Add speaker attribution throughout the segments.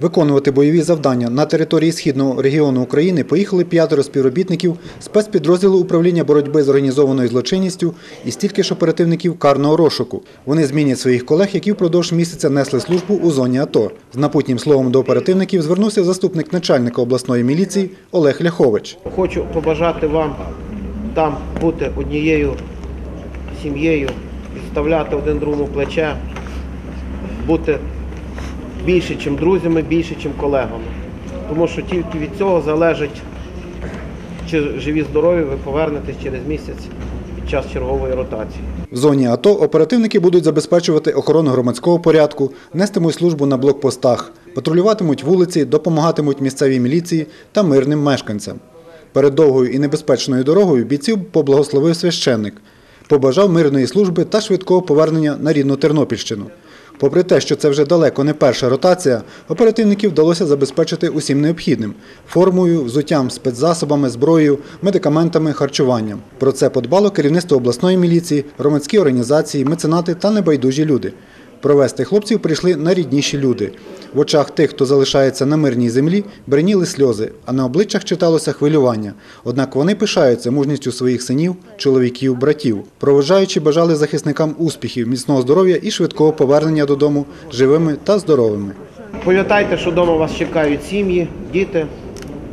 Speaker 1: Виконувати бойові завдання на території східного регіону України поїхали п'ятеро співробітників спецпідрозділу управління боротьби з організованою злочинністю і стільки ж оперативників карного розшуку. Вони змінять своїх колег, які впродовж місяця несли службу у зоні АТО. З напутнім словом до оперативників звернувся заступник начальника обласної міліції Олег Ляхович.
Speaker 2: Хочу побажати вам там бути однією сім'єю, підставляти один другому плече, бути більше, ніж друзями, більше, ніж колегами. Тому що тільки від цього залежить, чи живі здорові ви повернетесь через місяць під час чергової ротації.
Speaker 1: В зоні АТО оперативники будуть забезпечувати охорону громадського порядку, нестимуть службу на блокпостах, патрулюватимуть вулиці, допомагатимуть місцевій міліції та мирним мешканцям. Перед довгою і небезпечною дорогою бійців поблагословив священник, побажав мирної служби та швидкого повернення на рідну Тернопільщину. Попри те, що це вже далеко не перша ротація, оперативників вдалося забезпечити усім необхідним – формою, взуттям, спецзасобами, зброєю, медикаментами, харчуванням. Про це подбало керівництво обласної міліції, громадські організації, меценати та небайдужі люди. Провести хлопців прийшли найрідніші люди. В очах тих, хто залишається на мирній землі, бреніли сльози, а на обличчях читалося хвилювання. Однак вони пишаються мужністю своїх синів, чоловіків, братів. Провожаючи, бажали захисникам успіхів, міцного здоров'я і швидкого повернення додому живими та здоровими.
Speaker 2: Пам'ятайте, що вдома вас чекають сім'ї, діти,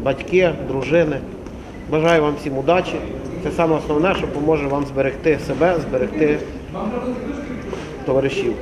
Speaker 2: батьки, дружини. Бажаю вам всім удачі. Це саме основне, що поможе вам зберегти себе, зберегти товаришів.